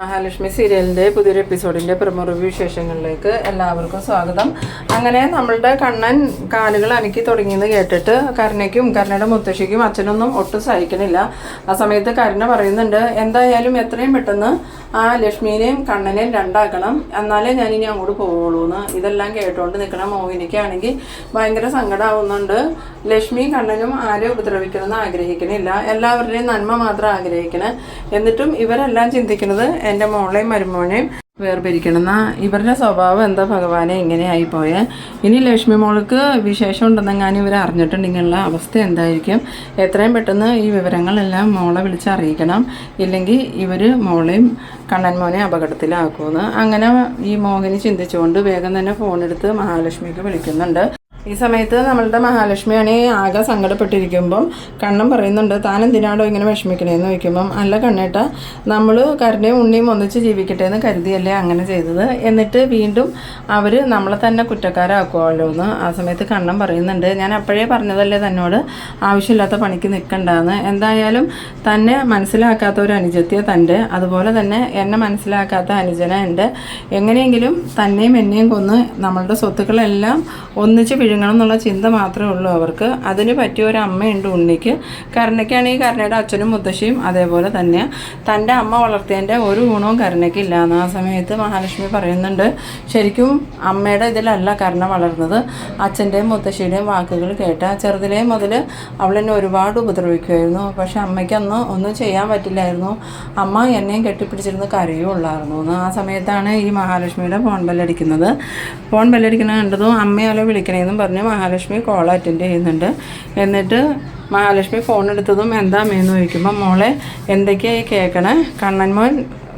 മഹാലക്ഷ്മി സീരിയലിന്റെ പുതിയൊരു എപ്പിസോഡിന്റെ promo review വിശേഷങ്ങളിലേക്ക് എല്ലാവർക്കും സ്വാഗതം. അങ്ങനെ നമ്മളുടെ കണ്ണൻ കാലുകൾ അനക്കി തുടങ്ങിയെന്ന് കേട്ടിട്ട് കരുണയ്ക്കും കരുണയുടെ മുത്തശ്ശിക്കും അച്ഛനൊന്നും ഒട്ടും സഹിക്കണില്ല. ആ സമയത്ത് കരുണ പറയുന്നുണ്ട് എന്തായാലും എത്രയും പെട്ടെന്ന് ആ ലക്ഷ്മീനെയും കണ്ണനെയും രണ്ടാക്കണം. എന്നാലേ ഞാൻ അങ്ങോട്ട് പോവുള്ളൂ എന്ന് ഇതെല്ലാം കേട്ടുകൊണ്ട് നിൽക്കണ മോഹിനിക്കാണെങ്കിൽ ഭയങ്കര സങ്കടമാവുന്നുണ്ട് ലക്ഷ്മി കണ്ണനും ആരെയും ഉപദ്രവിക്കണമെന്ന് ആഗ്രഹിക്കണില്ല. എല്ലാവരുടെയും നന്മ മാത്രം ആഗ്രഹിക്കണേ. എന്നിട്ടും ഇവരെല്ലാം ചിന്തിക്കുന്നത് എന്റെ മോളെയും മരുമോനെയും എന്നാൽ ഇവരുടെ സ്വഭാവം എന്താ ഭഗവാനെ? ഇങ്ങനെ പോയേ. ഇനി ലക്ഷ്മി മോൾക്ക് വിശേഷം ഉണ്ടെന്നെങ്ങാനും ഇവർ അറിഞ്ഞിട്ടുണ്ടെങ്കിലുള്ള അവസ്ഥ എന്തായിരിക്കും? എത്രയും പെട്ടെന്ന് ഈ വിവരങ്ങളെല്ലാം മോളെ വിളിച്ച് അറിയിക്കണം. ഇല്ലെങ്കിൽ ഇവർ മോളെയും കണ്ണൻ മോനെ അപകടത്തിലാക്കുമെന്ന്. അങ്ങനെ ഈ മോഹിനി ചിന്തിച്ചുകൊണ്ട് വേഗം തന്നെ ഫോണെടുത്ത് മഹാലക്ഷ്മിക്ക് വിളിക്കുന്നുണ്ട്. ഈ സമയത്ത് നമ്മളുടെ മഹാലക്ഷ്മിയാണ് ആകെ സങ്കടപ്പെട്ടിരിക്കുമ്പം കണ്ണൻ പറയുന്നുണ്ട് താൻ എന്തിനാണോ ഇങ്ങനെ വിഷമിക്കണേന്ന് ചോദിക്കുമ്പം അല്ല കണ്ണേട്ട നമ്മൾ കരുണയും ഉണ്ണിയും ഒന്നിച്ച് ജീവിക്കട്ടെ എന്ന് കരുതിയല്ലേ അങ്ങനെ ചെയ്തത്. എന്നിട്ട് വീണ്ടും അവർ നമ്മളെ തന്നെ കുറ്റക്കാരാക്കുമല്ലോ എന്ന് ആ സമയത്ത് കണ്ണൻ പറയുന്നുണ്ട്. ഞാൻ അപ്പോഴേ പറഞ്ഞതല്ലേ തന്നോട് ആവശ്യമില്ലാത്ത പണിക്ക് നിൽക്കണ്ടെന്ന് എന്തായാലും തന്നെ മനസ്സിലാക്കാത്ത ഒരു അനുജത്തിയെ തന്റെ. അതുപോലെ തന്നെ എന്നെ മനസ്സിലാക്കാത്ത അനുജന എന്റെ. എങ്ങനെയെങ്കിലും തന്നെയും എന്നെയും കൊന്ന് നമ്മളുടെ സ്വത്തുക്കളെല്ലാം ഒന്നിച്ച് വിഴുങ്ങണം എന്നുള്ള ചിന്ത മാത്രമേ ഉള്ളൂ അവർക്ക്. അതിന് പറ്റിയ ഒരു അമ്മയുണ്ട് ഉണ്ണിക്ക് കരുണയ്ക്കാണെങ്കിൽ കരുണയുടെ അച്ഛനും മുത്തശ്ശിയും അതേപോലെ തന്നെ. തന്റെ അമ്മ വളർത്തിയതിന്റെ ഒരു ഗുണവും കരുണയ്ക്ക് ഇല്ല. എന്ന് ആ സമയത്ത് മഹാലക്ഷ്മി പറയുന്നുണ്ട് ശരിക്കും അമ്മയുടെ ഇതിലല്ല കരുണ വളർന്നത്. അച്ഛന്റെയും മുത്തശ്ശിയുടെയും വാക്കുകൾ കേട്ട ചെറുതിലേ മുതൽ അവളെന്നെ ഒരുപാട് ഉപദ്രവിക്കുമായിരുന്നു. പക്ഷെ അമ്മയ്ക്ക് അന്ന് ഒന്നും ചെയ്യാൻ പറ്റില്ലായിരുന്നു. അമ്മ എന്നെയും കെട്ടിപ്പിടിച്ചിരുന്ന് കരയുള്ളായിരുന്നു എന്ന് ആ സമയത്താണ് ഈ മഹാലക്ഷ്മിയുടെ ഫോൺ ബെല്ലടിക്കുന്നത്. ഫോൺ ബെല്ലടിക്കുന്നത് കണ്ടതും അമ്മയാലോ വിളിക്കണേന്നും പറഞ്ഞ് മഹാലക്ഷ്മി കോൾ അറ്റൻഡ് ചെയ്യുന്നുണ്ട്. എന്നിട്ട് മഹാലക്ഷ്മി ഫോൺ എടുത്തതും എന്താ മേന്ന് ചോദിക്കുമ്പോൾ മോളെ എന്തൊക്കെയായി കേൾക്കണേ കണ്ണൻമോൻ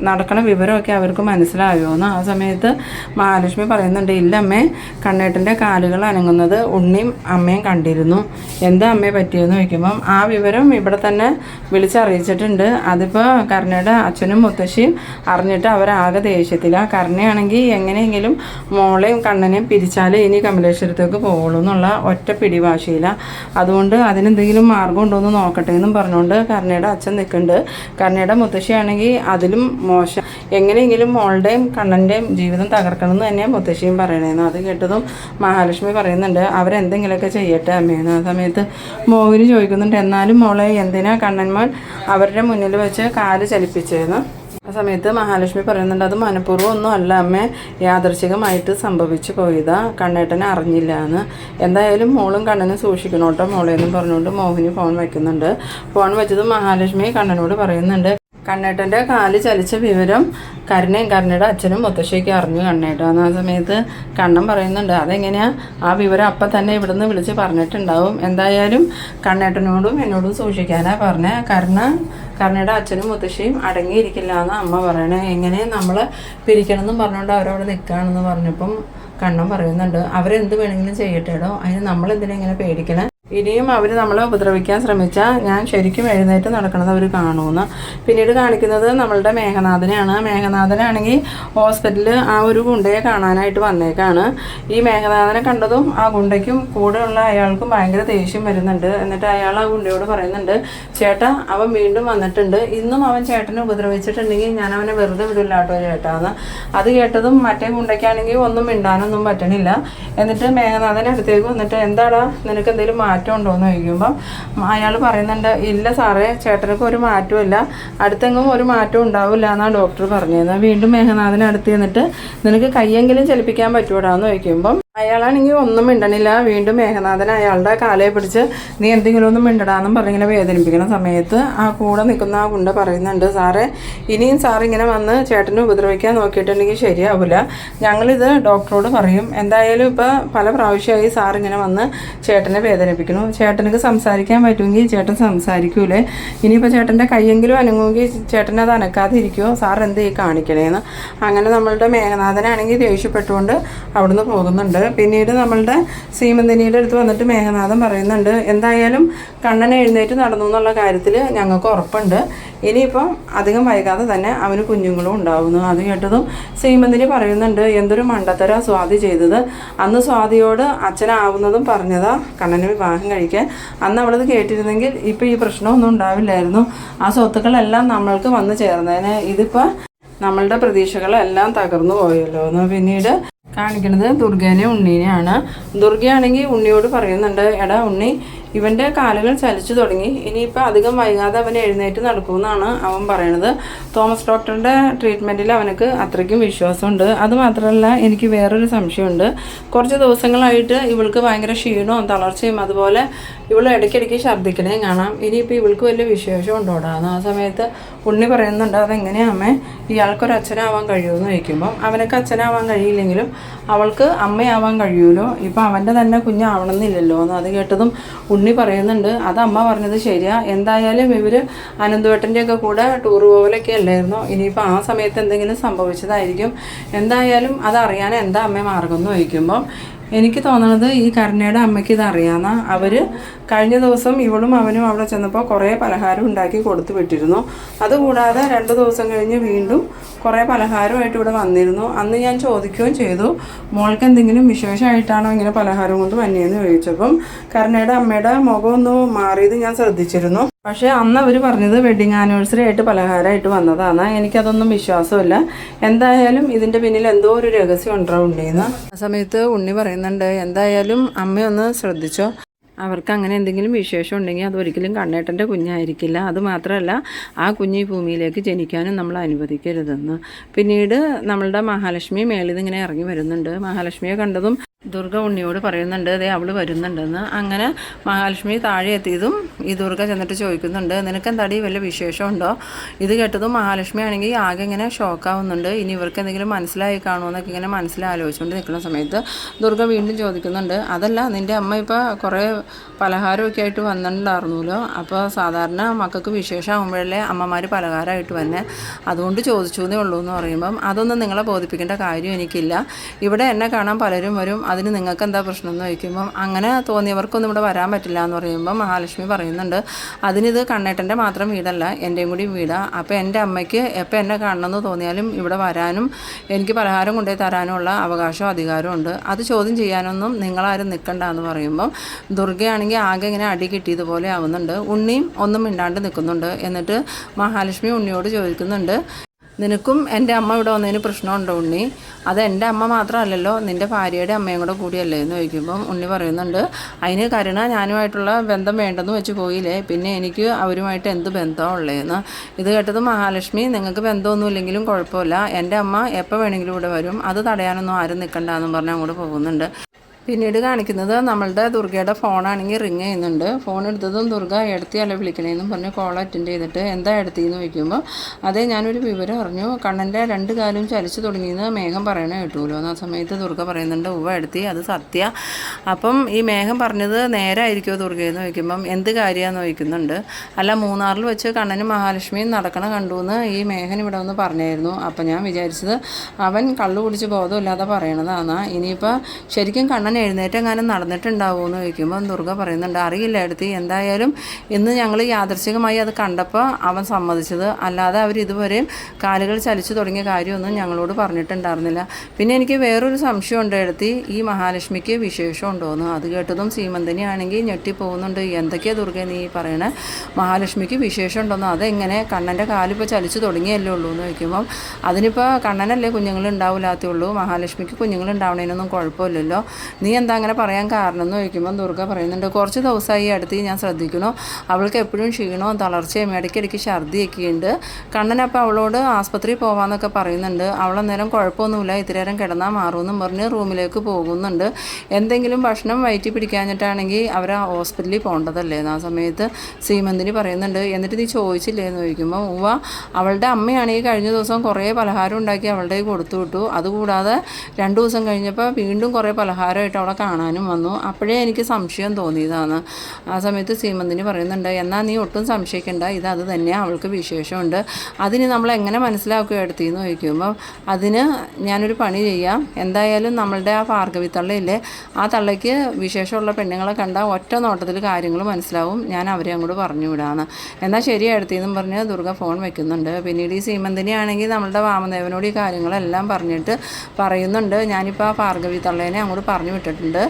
നടക്കണ വിവരമൊക്കെ അവർക്ക് മനസ്സിലായോ എന്ന് ആ സമയത്ത് മഹാലക്ഷ്മി പറയുന്നുണ്ട് ഇല്ല അമ്മേ കണ്ണേട്ടന്റെ കാലുകൾ അനങ്ങുന്നത് ഉണ്ണിയും അമ്മയും കണ്ടിരുന്നു. എന്താ അമ്മയെ പറ്റിയെന്ന് ചോദിക്കുമ്പം ആ വിവരം ഇവിടെ തന്നെ വിളിച്ചറിയിച്ചിട്ടുണ്ട്. അതിപ്പോൾ കരുണയുടെ അച്ഛനും മുത്തശ്ശിയും അറിഞ്ഞിട്ട് അവരാകെ ദേഷ്യത്തിലാണ് കരുണയാണെങ്കിൽ എങ്ങനെയെങ്കിലും മോളെയും കണ്ണനെയും പിരിച്ചാലേ ഇനി കമലേശ്വരത്തേക്ക് പോകുള്ളൂ എന്നുള്ള ഒറ്റ പിടിവാശിയില്ല അതുകൊണ്ട് അതിനെന്തെങ്കിലും മാർഗം ഉണ്ടോ എന്ന് നോക്കട്ടെ എന്നും പറഞ്ഞുകൊണ്ട് കരുണയുടെ അച്ഛൻ നിൽക്കുന്നുണ്ട്. കരുണയുടെ മുത്തശ്ശിയാണെങ്കിൽ അതിലും മോശം. എങ്ങനെയെങ്കിലും മോളുടെയും കണ്ണന്റെയും ജീവിതം തകർക്കണം എന്ന് തന്നെയാണ് മുത്തശ്ശിയും പറയണേന്ന്. അത് കേട്ടതും മഹാലക്ഷ്മി പറയുന്നുണ്ട് അവരെന്തെങ്കിലുമൊക്കെ ചെയ്യട്ടെ അമ്മയെന്ന് ആ സമയത്ത് മോഹിനി ചോദിക്കുന്നുണ്ട് എന്നാലും മോളെ എന്തിനാ കണ്ണന്മാർ അവരുടെ മുന്നിൽ വെച്ച് കാൽ ചലിപ്പിച്ചതെന്ന് ആ സമയത്ത് മഹാലക്ഷ്മി പറയുന്നുണ്ട് അത് മനഃപൂർവം ഒന്നും അല്ല അമ്മ. യാദർശികമായിട്ട് സംഭവിച്ചു പോയതാ. കണ്ണേട്ടനെ അറിഞ്ഞില്ല എന്ന് എന്തായാലും മോളും കണ്ണനും സൂക്ഷിക്കണോട്ടോ മോളേന്നും പറഞ്ഞുകൊണ്ട് മോഹിനി ഫോൺ വയ്ക്കുന്നുണ്ട്. ഫോൺ വെച്ചത് മഹാലക്ഷ്മി കണ്ണനോട് പറയുന്നുണ്ട് കണ്ണേട്ടന്റെ കാൽ ചലിച്ച വിവരം കരുണയും കരുണയുടെ അച്ഛനും മുത്തശ്ശിയൊക്കെ അറിഞ്ഞു കണ്ണേട്ടാന്ന് ആ സമയത്ത് കണ്ണൻ പറയുന്നുണ്ട് അതെങ്ങനെയാ? ആ വിവരം അപ്പം തന്നെ ഇവിടുന്ന് വിളിച്ച് പറഞ്ഞിട്ടുണ്ടാവും. എന്തായാലും കണ്ണേട്ടനോടും എന്നോടും സൂക്ഷിക്കാനാ പറഞ്ഞ. കരുണ കരുണയുടെ അച്ഛനും മുത്തശ്ശിയും അടങ്ങിയിരിക്കില്ല എന്ന് അമ്മ പറയണേ. എങ്ങനെ നമ്മൾ പിരിക്കണമെന്നും പറഞ്ഞുകൊണ്ട് അവരവിടെ നിൽക്കുകയാണെന്ന് പറഞ്ഞപ്പം കണ്ണൻ പറയുന്നുണ്ട് അവരെന്ത് വേണമെങ്കിലും ചെയ്യട്ടേടോ. അതിന് നമ്മൾ എന്തിനാ പേടിക്കണേ? ഇനിയും അവർ നമ്മളെ ഉപദ്രവിക്കാൻ ശ്രമിച്ചാൽ ഞാൻ ശരിക്കും എഴുന്നേറ്റ് നടക്കണത് അവർ കാണുമെന്ന് പിന്നീട് കാണിക്കുന്നത് നമ്മളുടെ മേഘനാഥനെയാണ്. മേഘനാഥനാണെങ്കിൽ ഹോസ്പിറ്റലിൽ ആ ഒരു ഗുണ്ടയെ കാണാനായിട്ട് വന്നേക്കാണ്. ഈ മേഘനാഥനെ കണ്ടതും ആ ഗുണ്ടയ്ക്കും കൂടെയുള്ള അയാൾക്കും ഭയങ്കര ദേഷ്യം വരുന്നുണ്ട്. എന്നിട്ട് അയാൾ ആ ഗുണ്ടയോട് പറയുന്നുണ്ട് ചേട്ടാ അവൻ വീണ്ടും വന്നിട്ടുണ്ട്. ഇന്നും അവൻ ചേട്ടനെ ഉപദ്രവിച്ചിട്ടുണ്ടെങ്കിൽ ഞാൻ അവനെ വെറുതെ വിടില്ല കേട്ടോ ചേട്ടാന്ന്. അത് കേട്ടതും മറ്റേ ഗുണ്ടയ്ക്കാണെങ്കിൽ ഒന്നും മിണ്ടാനൊന്നും പറ്റണില്ല. എന്നിട്ട് മേഘനാഥനെ അടുത്തേക്ക് വന്നിട്ട് എന്താടാ? നിനക്ക് എന്തെങ്കിലും ഉണ്ടോ എന്ന് ചോദിക്കുമ്പം അയാൾ പറയുന്നുണ്ട് ഇല്ല സാറേ ചേട്ടനൊക്കെ ഒരു മാറ്റവും ഇല്ല. അടുത്തെങ്ങും ഒരു മാറ്റവും ഉണ്ടാവില്ല എന്നാണ് ഡോക്ടർ പറഞ്ഞിരുന്നത്. വീണ്ടും മേഘനാഥന് അടുത്ത് ചെന്നിട്ട് നിനക്ക് കയ്യെങ്കിലും ചലിപ്പിക്കാൻ പറ്റൂടാന്ന് ചോദിക്കുമ്പം അയാളാണെങ്കിൽ ഒന്നും മിണ്ടണില്ല. വീണ്ടും മേഘനാഥൻ അയാളുടെ കാലയെ പിടിച്ച് നീ എന്തെങ്കിലും ഒന്നും മിണ്ടടാന്നും പറഞ്ഞിങ്ങനെ വേദനിപ്പിക്കുന്ന സമയത്ത് ആ കൂടെ നിൽക്കുന്ന ആ ഗുണ്ട പറയുന്നുണ്ട് സാറേ ഇനിയും സാർ ഇങ്ങനെ വന്ന് ചേട്ടനെ ഉപദ്രവിക്കാൻ നോക്കിയിട്ടുണ്ടെങ്കിൽ ശരിയാവില്ല ഞങ്ങളിത് ഡോക്ടറോട് പറയും. എന്തായാലും ഇപ്പോൾ പല പ്രാവശ്യമായി സാർ ഇങ്ങനെ വന്ന് ചേട്ടനെ വേദനിപ്പിക്കുന്നു. ചേട്ടനക്ക് സംസാരിക്കാൻ പറ്റുമെങ്കിൽ ചേട്ടൻ സംസാരിക്കൂലേ. ഇനിയിപ്പോൾ ചേട്ടന്റെ കൈയെങ്കിലും അനങ്ങുമെങ്കിൽ ചേട്ടൻ അത് അനക്കാതെ സാർ എന്ത് ഈ കാണിക്കണേന്ന്? അങ്ങനെ നമ്മളുടെ മേഘനാഥനാണെങ്കിൽ ദേഷ്യപ്പെട്ടുകൊണ്ട് അവിടുന്ന് പോകുന്നുണ്ട്. പിന്നീട് നമ്മളുടെ സീമന്തിനിയുടെ അടുത്ത് വന്നിട്ട് മേഘനാഥൻ പറയുന്നുണ്ട് എന്തായാലും കണ്ണനെ എഴുന്നേറ്റ് നടന്നു എന്നുള്ള കാര്യത്തിൽ ഞങ്ങൾക്ക് ഉറപ്പുണ്ട്. ഇനിയിപ്പം അധികം വൈകാതെ തന്നെ അവന് കുഞ്ഞുങ്ങളും ഉണ്ടാവുന്നു. അത് കേട്ടതും സീമന്തിനി പറയുന്നുണ്ട് എന്തൊരു മണ്ടത്തര സ്വാതി ചെയ്തത്. അന്ന് സ്വാതിയോട് അച്ഛനാവുന്നതും പറഞ്ഞതാ കണ്ണന് വിവാഹം കഴിക്കാൻ. അന്ന് അവളത് കേട്ടിരുന്നെങ്കിൽ ഇപ്പം ഈ പ്രശ്നമൊന്നും ഉണ്ടാവില്ലായിരുന്നു. ആ സ്വത്തുക്കളെല്ലാം നമ്മൾക്ക് വന്നു ചേർന്നതിന് ഇതിപ്പോൾ നമ്മളുടെ പ്രതീക്ഷകളെല്ലാം തകർന്നു പോയല്ലോ. എന്ന് പിന്നീട് കാണിക്കുന്നത് ദുർഗേനെ ഉണ്ണീനെയാണ്. ദുർഗയാണെങ്കിൽ ഉണ്ണിയോട് പറയുന്നുണ്ട് എടാ ഉണ്ണി ഇവന്റെ കാലുകൾ ചലിച്ചു തുടങ്ങി. ഇനിയിപ്പോൾ അധികം വൈകാതെ അവൻ എഴുന്നേറ്റ് നടക്കുമെന്നാണ് അവൻ പറയണത്. തോമസ് ഡോക്ടറുടെ ട്രീറ്റ്മെന്റിൽ അവനക്ക് അത്രയ്ക്കും വിശ്വാസമുണ്ട്. അതുമാത്രമല്ല എനിക്ക് വേറൊരു സംശയമുണ്ട്. കുറച്ച് ദിവസങ്ങളായിട്ട് ഇവൾക്ക് ഭയങ്കര ക്ഷീണവും തളർച്ചയും അതുപോലെ ഇവൾ ഇടയ്ക്കിടയ്ക്ക് ഛർദ്ദിക്കണേ കാണാം. ഇനിയിപ്പോൾ ഇവൾക്ക് വലിയ വിശേഷം ഉണ്ടോടാന്ന് ആ സമയത്ത് ഉണ്ണി പറയുന്നുണ്ട് അതെങ്ങനെയാമേ ഇയാൾക്കൊരു അച്ഛനാവാൻ കഴിയുമെന്ന് ചോദിക്കുമ്പം അവനൊക്കെ അച്ഛനാവാൻ കഴിയില്ലെങ്കിലും അവൾക്ക് അമ്മയാവാൻ കഴിയുമല്ലോ ഇപ്പം അവന്റെ തന്നെ കുഞ്ഞാവണമെന്നില്ലല്ലോ. എന്ന് അത് കേട്ടതും ഉണ്ണി പറയുന്നുണ്ട് അത് അമ്മ പറഞ്ഞത് ശരിയാ. എന്തായാലും ഇവർ അനന്തുവേട്ടന്റെയൊക്കെ കൂടെ ടൂർ പോകലൊക്കെ അല്ലായിരുന്നോ? ഇനിയിപ്പോൾ ആ സമയത്ത് എന്തെങ്കിലും സംഭവിച്ചതായിരിക്കും. എന്തായാലും അതറിയാൻ എന്താ അമ്മ മാർഗം എന്ന് ചോദിക്കുമ്പം എനിക്ക് തോന്നണത് ഈ കരുണയുടെ അമ്മയ്ക്ക് ഇത് അറിയാമെന്ന അവർ കഴിഞ്ഞ ദിവസം ഇവളും അവനും അവിടെ ചെന്നപ്പോൾ കുറേ പലഹാരം ഉണ്ടാക്കി കൊടുത്തു വിട്ടിരുന്നു. അതുകൂടാതെ രണ്ട് ദിവസം കഴിഞ്ഞ് വീണ്ടും കുറേ പലഹാരമായിട്ട് ഇവിടെ വന്നിരുന്നു. അന്ന് ഞാൻ ചോദിക്കുകയും ചെയ്തു മോൾക്ക് എന്തെങ്കിലും വിശേഷമായിട്ടാണോ ഇങ്ങനെ പലഹാരം കൊണ്ട് വന്നിയെന്ന് ചോദിച്ചപ്പം കരുണയുടെ അമ്മയുടെ മുഖം ഒന്ന് മാറിയത് ഞാൻ ശ്രദ്ധിച്ചിരുന്നു. പക്ഷേ അന്ന് അവർ പറഞ്ഞത് വെഡിങ് ആനിവേഴ്സറി ആയിട്ട് പലഹാരമായിട്ട് വന്നതാണ്. എനിക്കതൊന്നും വിശ്വാസമില്ല. എന്തായാലും ഇതിന്റെ പിന്നിൽ എന്തോ ഒരു രഹസ്യം ഉണ്ടാവുണ്ടെന്ന്. ആ സമയത്ത് ഉണ്ണി പറയുന്നുണ്ട് എന്തായാലും അമ്മയൊന്ന് ശ്രദ്ധിച്ചോ. അവർക്ക് അങ്ങനെ എന്തെങ്കിലും വിശേഷം ഉണ്ടെങ്കിൽ അത് ഒരിക്കലും കണ്ണേട്ടന്റെ കുഞ്ഞായിരിക്കില്ല. അത് മാത്രമല്ല ആ കുഞ്ഞി ഭൂമിയിലേക്ക് ജനിക്കാനും നമ്മൾ അനുവദിക്കരുതെന്ന്. പിന്നീട് നമ്മളുടെ മഹാലക്ഷ്മി മേളിൽ ഇങ്ങനെ ഇറങ്ങി വരുന്നുണ്ട്. മഹാലക്ഷ്മിയെ കണ്ടതും ദുർഗ ഉണ്ണിയോട് പറയുന്നുണ്ട് ദേ അവൾ വരുന്നുണ്ടെന്ന്. അങ്ങനെ മഹാലക്ഷ്മി താഴെ എത്തിയതും ഈ ദുർഗ ചെന്നിട്ട് ചോദിക്കുന്നുണ്ട് നിനക്ക് എന്താടി വല്ല വിശേഷമുണ്ടോ? ഇത് കേട്ടതും മഹാലക്ഷ്മി ആണെങ്കിൽ ആകെ ഇങ്ങനെ ഷോക്കാവുന്നുണ്ട് ഇനി ഇവർക്ക് എന്തെങ്കിലും മനസ്സിലായി കാണുമെന്നൊക്കെ ഇങ്ങനെ മനസ്സിലാലോചിച്ചുകൊണ്ട് നിൽക്കുന്ന സമയത്ത് ദുർഗ വീണ്ടും ചോദിക്കുന്നുണ്ട് അതല്ല നിന്റെ അമ്മ ഇപ്പോൾ കുറേ പലഹാരമൊക്കെ ആയിട്ട് വന്നിട്ടുണ്ടായിരുന്നല്ലോ. അപ്പോൾ സാധാരണ മക്കൾക്ക് വിശേഷമാകുമ്പോഴല്ലേ അമ്മമാർ പലഹാരമായിട്ട് വന്നെ? അതുകൊണ്ട് ചോദിച്ചു എന്നേ ഉള്ളൂ എന്ന് പറയുമ്പം അതൊന്നും നിങ്ങളെ ബോധിപ്പിക്കേണ്ട കാര്യം എനിക്കില്ല. ഇവിടെ എന്നെ കാണാൻ പലരും വരും. അതിന് നിങ്ങൾക്ക് എന്താ പ്രശ്നം എന്ന് ചോദിക്കുമ്പം അങ്ങനെ തോന്നിയവർക്കൊന്നും ഇവിടെ വരാൻ പറ്റില്ല എന്ന് പറയുമ്പം മഹാലക്ഷ്മി പറയുന്നുണ്ട്. അതിനിത് കണ്ണേട്ടന്റെ മാത്രം വീടല്ല എന്റെയും കൂടി വീടാണ് അപ്പോൾ എന്റെ അമ്മയ്ക്ക് എപ്പോൾ എന്നെ കാണണമെന്ന് തോന്നിയാലും ഇവിടെ വരാനും എനിക്ക് പലഹാരം കൊണ്ടുപോയി തരാനുമുള്ള അവകാശവും അധികാരവും ഉണ്ട്. അത് ചോദ്യം ചെയ്യാനൊന്നും നിങ്ങളാരും നിൽക്കണ്ട എന്ന് പറയുമ്പം ദുർഗയാണെങ്കിൽ ആകെ ഇങ്ങനെ അടി കിട്ടിയതുപോലെ ആവുന്നുണ്ട്. ഉണ്ണിയും ഒന്നും മിണ്ടാണ്ട് നിൽക്കുന്നുണ്ട്. എന്നിട്ട് മഹാലക്ഷ്മി ഉണ്ണിയോട് ചോദിക്കുന്നുണ്ട് നിനക്കും എന്റെ അമ്മ ഇവിടെ വന്നതിന് പ്രശ്നമുണ്ടോ ഉണ്ണി? അത് എന്റെ അമ്മ മാത്രമല്ലല്ലോ നിന്റെ ഭാര്യയുടെ അമ്മയും കൂടെ കൂടിയല്ലേ എന്ന് ചോദിക്കുമ്പം ഉണ്ണി പറയുന്നുണ്ട് അതിന് കരുണ ഞാനുമായിട്ടുള്ള ബന്ധം വേണ്ടെന്ന് വെച്ച് പോയില്ലേ പിന്നെ എനിക്ക് അവരുമായിട്ട് എന്ത് ബന്ധമാണ് ഉള്ളതെന്ന് ഇത് കേട്ടത് മഹാലക്ഷ്മി നിങ്ങൾക്ക് ബന്ധമൊന്നുമില്ലെങ്കിലും കുഴപ്പമില്ല എന്റെ അമ്മ എപ്പോൾ വേണമെങ്കിലും ഇവിടെ വരും അത് തടയാനൊന്നും ആരും നിൽക്കണ്ടെന്നും പറഞ്ഞ് അങ്ങോട്ട് പോകുന്നുണ്ട്. പിന്നീട് കാണിക്കുന്നത് നമ്മളുടെ ദുർഗയുടെ ഫോണാണെങ്കിൽ റിങ് ചെയ്യുന്നുണ്ട്. ഫോൺ എടുത്തതും ദുർഗ എടുത്തിയല്ല വിളിക്കണേന്നും പറഞ്ഞ് കോൾ അറ്റൻഡ് ചെയ്തിട്ട് എന്താ എടുത്തിന്ന് ചോദിക്കുമ്പോൾ അതേ ഞാനൊരു വിവരം അറിഞ്ഞു. കണ്ണന്റെ രണ്ട് കാലും ചലിച്ചു തുടങ്ങിയെന്ന് മേഘം പറയണ കേട്ടുമല്ലോ ആ സമയത്ത് ദുർഗ പറയുന്നുണ്ട് ഉവ എടുത്തി. അത് സത്യ. അപ്പം ഈ മേഘം പറഞ്ഞത് നേരായിരിക്കുമോ ദുർഗയെന്ന് ചോദിക്കുമ്പം എന്ത് കാര്യമാണെന്ന് ചോദിക്കുന്നുണ്ട്. അല്ല മൂന്നാറിൽ വെച്ച് കണ്ണനും മഹാലക്ഷ്മിയും നടക്കണ കണ്ടു എന്ന് ഈ മേഘൻ ഇവിടെ വന്ന് പറഞ്ഞായിരുന്നു. അപ്പം ഞാൻ വിചാരിച്ചത് അവൻ കള്ളു കുടിച്ച് ബോധമില്ലാതെ പറയണതാണ് ഇനിയിപ്പോൾ ശരിക്കും കണ്ണൻ എഴുന്നേറ്റെങ്ങാനും നടന്നിട്ടുണ്ടാവുമോ എന്ന് ചോദിക്കുമ്പോൾ ദുർഗ പറയുന്നുണ്ട് അറിയില്ല എടുത്തി എന്തായാലും ഇന്ന് ഞങ്ങൾ യാദർശികമായി അത് കണ്ടപ്പോൾ അവൻ സമ്മതിച്ചത്. അല്ലാതെ അവർ ഇതുവരെയും കാലുകൾ ചലിച്ചു തുടങ്ങിയ കാര്യമൊന്നും ഞങ്ങളോട് പറഞ്ഞിട്ടുണ്ടായിരുന്നില്ല. പിന്നെ എനിക്ക് വേറൊരു സംശയമുണ്ട് എടുത്തി ഈ മഹാലക്ഷ്മിക്ക് വിശേഷമുണ്ടോ എന്ന് അത് കേട്ടതും സീമന്തനി ആണെങ്കിൽ ഞെട്ടിപ്പോകുന്നുണ്ട് എന്തൊക്കെയാ ദുർഗ നീ പറയണേ? മഹാലക്ഷ്മിക്ക് വിശേഷമുണ്ടോന്നോ. അതെങ്ങനെ കണ്ണന്റെ കാലിപ്പോൾ ചലിച്ചു തുടങ്ങിയല്ലേ ഉള്ളൂ എന്ന് ചോദിക്കുമ്പം അതിനിപ്പോൾ കണ്ണനല്ലേ കുഞ്ഞുങ്ങൾ ഉണ്ടാവില്ലാത്തേ ഉള്ളൂ? മഹാലക്ഷ്മിക്ക് കുഞ്ഞുങ്ങൾ ഉണ്ടാവണേനൊന്നും കുഴപ്പമില്ലല്ലോ. എന്താ അങ്ങനെ പറയാൻ കാരണം എന്ന് ചോദിക്കുമ്പോൾ ദുർഗ പറയുന്നുണ്ട് കുറച്ച് ദിവസമായി ഈ അടുത്ത് ഞാൻ ശ്രദ്ധിക്കണോ അവൾക്ക് എപ്പോഴും ക്ഷീണവും തളർച്ചയും ഇടയ്ക്കിടയ്ക്ക് ഛർദിയൊക്കെ ഉണ്ട് കണ്ണനപ്പോൾ അവളോട് ആസ്പത്രിയിൽ പോകാമെന്നൊക്കെ പറയുന്നുണ്ട്. അവളന്നേരം കുഴപ്പമൊന്നുമില്ല ഇത്രയേരം കിടന്നാൽ മാറുമെന്നും പറഞ്ഞ് റൂമിലേക്ക് പോകുന്നുണ്ട്. എന്തെങ്കിലും ഭക്ഷണം വയറ്റി പിടിക്കാഞ്ഞിട്ടാണെങ്കിൽ അവർ ഹോസ്പിറ്റലിൽ പോകേണ്ടതല്ലേ? ആ സമയത്ത് ശ്രീമന്തിനി പറയുന്നുണ്ട്. എന്നിട്ട് നീ ചോദിച്ചില്ലേ എന്ന് ചോദിക്കുമ്പോൾ ഉവ്വ അവളുടെ അമ്മയാണെങ്കിൽ കഴിഞ്ഞ ദിവസം കുറേ പലഹാരം ഉണ്ടാക്കി അവളുടെ കൊടുത്തു വിട്ടു. അതുകൂടാതെ രണ്ട് ദിവസം കഴിഞ്ഞപ്പോൾ വീണ്ടും കുറേ പലഹാരമായിട്ട് അവളെ കാണാനും വന്നു. അപ്പോഴേ എനിക്ക് സംശയം തോന്നിയതാണ്. ആ സമയത്ത് സീമന്തിന് പറയുന്നുണ്ട് എന്നാൽ നീ ഒട്ടും സംശയിക്കേണ്ട. ഇത് അത് തന്നെയാണ് അവൾക്ക് വിശേഷമുണ്ട്. അതിന് നമ്മൾ എങ്ങനെ മനസ്സിലാക്കുക എടുത്തിന്ന് ചോദിക്കുമ്പോൾ അതിന് ഞാനൊരു പണി ചെയ്യാം. എന്തായാലും നമ്മളുടെ ആ ഭാർഗവി തള്ളയില്ലേ? ആ തള്ളയ്ക്ക് വിശേഷമുള്ള പെണ്ണുങ്ങളെ കണ്ടാൽ ഒറ്റ നോട്ടത്തിൽ കാര്യങ്ങൾ മനസ്സിലാവും. ഞാൻ അവരെ അങ്ങോട്ട് പറഞ്ഞു വിടാന്ന് എന്നാൽ ശരി എടുത്തിന്നും പറഞ്ഞ് ദുർഗ ഫോൺ വെക്കുന്നുണ്ട്. പിന്നീട് ഈ സീമന്തിനെയാണെങ്കിൽ നമ്മളുടെ വാമദേവനോട് ഈ കാര്യങ്ങളെല്ലാം പറഞ്ഞിട്ട് പറയുന്നുണ്ട്. ഞാനിപ്പോൾ ആ ഭാർഗവി തള്ളേനെ അങ്ങോട്ട് പറഞ്ഞു വിട്ടിട്ട് കേട്ടിട്ടുണ്ട്.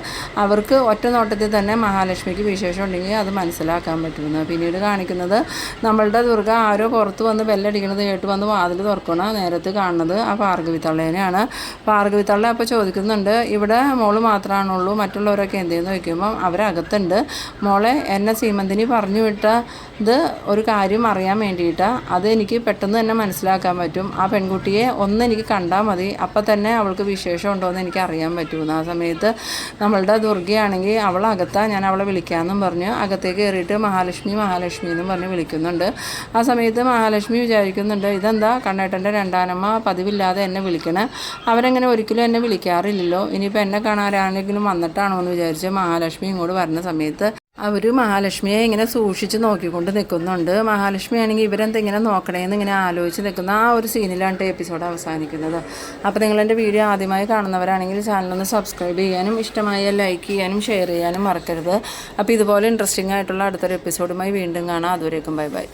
അവർക്ക് ഒറ്റ നോട്ടത്തിൽ തന്നെ മഹാലക്ഷ്മിക്ക് വിശേഷം ഉണ്ടെങ്കിൽ അത് മനസ്സിലാക്കാൻ പറ്റുമെന്ന്. പിന്നീട് കാണിക്കുന്നത് നമ്മളുടെ ദുർഗ ആരോ പുറത്ത് വന്ന് ബെല്ലടിക്കണത് കേട്ട് വന്ന് വാതിൽ തുറക്കണ നേരത്തെ കാണുന്നത്. ആ പാർഗവിത്തള്ളേനെയാണ് തള്ളേനെയാണ് ഭാർഗവി തള്ള അപ്പോൾ ചോദിക്കുന്നുണ്ട് ഇവിടെ മോൾ മാത്രമാണുള്ളൂ മറ്റുള്ളവരൊക്കെ എന്തെന്ന് ചോദിക്കുമ്പം അവരകത്തുണ്ട്. മോളെ എന്നെ സീമന്തിനി പറഞ്ഞു വിട്ട ഇത് ഒരു കാര്യം അറിയാൻ വേണ്ടിയിട്ടാണ് അത് എനിക്ക് പെട്ടെന്ന് തന്നെ മനസ്സിലാക്കാൻ പറ്റും. ആ പെൺകുട്ടിയെ ഒന്ന് എനിക്ക് കണ്ടാൽ മതി. അപ്പം തന്നെ അവൾക്ക് വിശേഷം ഉണ്ടോ എന്ന് എനിക്ക് അറിയാൻ പറ്റുമെന്ന്. ആ സമയത്ത് നമ്മളുടെ ദുർഗയാണെങ്കിൽ അവൾ അകത്താ ഞാൻ അവളെ വിളിക്കാമെന്നും പറഞ്ഞു. അകത്തേക്ക് കയറിയിട്ട് മഹാലക്ഷ്മി മഹാലക്ഷ്മി എന്നും പറഞ്ഞ് വിളിക്കുന്നുണ്ട്. ആ സമയത്ത് മഹാലക്ഷ്മി വിചാരിക്കുന്നുണ്ട് ഇതെന്താ കണ്ണേട്ടന്റെ രണ്ടാനമ്മ പതിവില്ലാതെ എന്നെ വിളിക്കണേ? അവരങ്ങനെ ഒരിക്കലും എന്നെ വിളിക്കാറില്ലല്ലോ? ഇനിയിപ്പോൾ എന്നെ കാണാൻ ആരെങ്കിലും വന്നിട്ടാണോ? എന്ന് വിചാരിച്ച് മഹാലക്ഷ്മി ഇങ്ങോട്ട് വരുന്ന സമയത്ത് അവർ മഹാലക്ഷ്മിയെ ഇങ്ങനെ സൂക്ഷിച്ച് നോക്കിക്കൊണ്ട് നിൽക്കുന്നുണ്ട്. മഹാലക്ഷ്മി ആണെങ്കിൽ ഇവരെന്തെങ്ങനെ നോക്കണേന്ന് ഇങ്ങനെ ആലോചിച്ച് നിൽക്കുന്ന ആ ഒരു സീനിലാണ് എപ്പിസോഡ് അവസാനിക്കുന്നത്. അപ്പോൾ നിങ്ങൾ എന്റെ വീഡിയോ ആദ്യമായി കാണുന്നവരാണെങ്കിൽ ചാനലൊന്ന് സബ്സ്ക്രൈബ് ചെയ്യാനും ഇഷ്ടമായ ലൈക്ക് ചെയ്യാനും ഷെയർ ചെയ്യാനും മറക്കരുത്. അപ്പോൾ ഇതുപോലെ ഇൻട്രസ്റ്റിംഗ് ആയിട്ടുള്ള അടുത്തൊരു എപ്പിസോഡുമായി വീണ്ടും കാണാം. അതുവരേക്കും ബൈ ബൈ